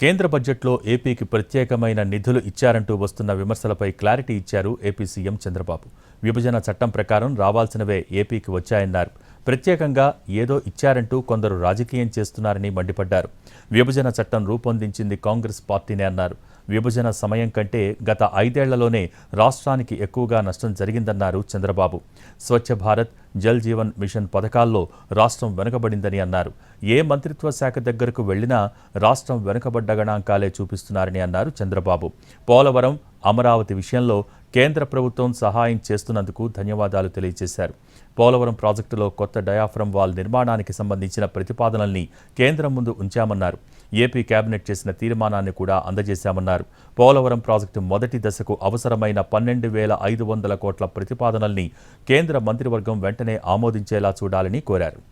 కేంద్ర బడ్జెట్లో ఏపీకి ప్రత్యేకమైన నిధులు ఇచ్చారంటూ వస్తున్న విమర్శలపై క్లారిటీ ఇచ్చారు ఏపీ సీఎం చంద్రబాబు. విభజన చట్టం ప్రకారం రావాల్సినవే ఏపీకి వచ్చాయన్నారు. ప్రత్యేకంగా ఏదో ఇచ్చారంటూ కొందరు రాజకీయం చేస్తున్నారని మండిపడ్డారు. విభజన చట్టం రూపొందించింది కాంగ్రెస్ పార్టీనే అన్నారు. విభజన సమయం కంటే గత ఐదేళ్ళలోనే రాష్ట్రానికి ఎక్కువగా నష్టం జరిగిందన్నారు చంద్రబాబు. స్వచ్ఛ భారత్ జల్ జీవన్ మిషన్ పథకాల్లో రాష్ట్రం వెనుకబడిందని అన్నారు. ఏ మంత్రిత్వ శాఖ దగ్గరకు వెళ్ళినా రాష్ట్రం వెనుకబడ్డ గణాంకాలే చూపిస్తున్నారని అన్నారు చంద్రబాబు. పోలవరం అమరావతి విషయంలో కేంద్ర ప్రభుత్వం సహాయం చేస్తున్నందుకు ధన్యవాదాలు తెలియజేశారు. పోలవరం ప్రాజెక్టులో కొత్త డయాఫ్రమ్ వాల్ నిర్మాణానికి సంబంధించిన ప్రతిపాదనల్ని కేంద్రం ముందు ఉంచామన్నారు. ఏపీ కేబినెట్ చేసిన తీర్మానాన్ని కూడా అందజేశామన్నారు. పోలవరం ప్రాజెక్టు మొదటి దశకు అవసరమైన పన్నెండు వేల ఐదు వందల కోట్ల ప్రతిపాదనల్ని కేంద్ర మంత్రివర్గం వెంటనే ఆమోదించేలా చూడాలని కోరారు.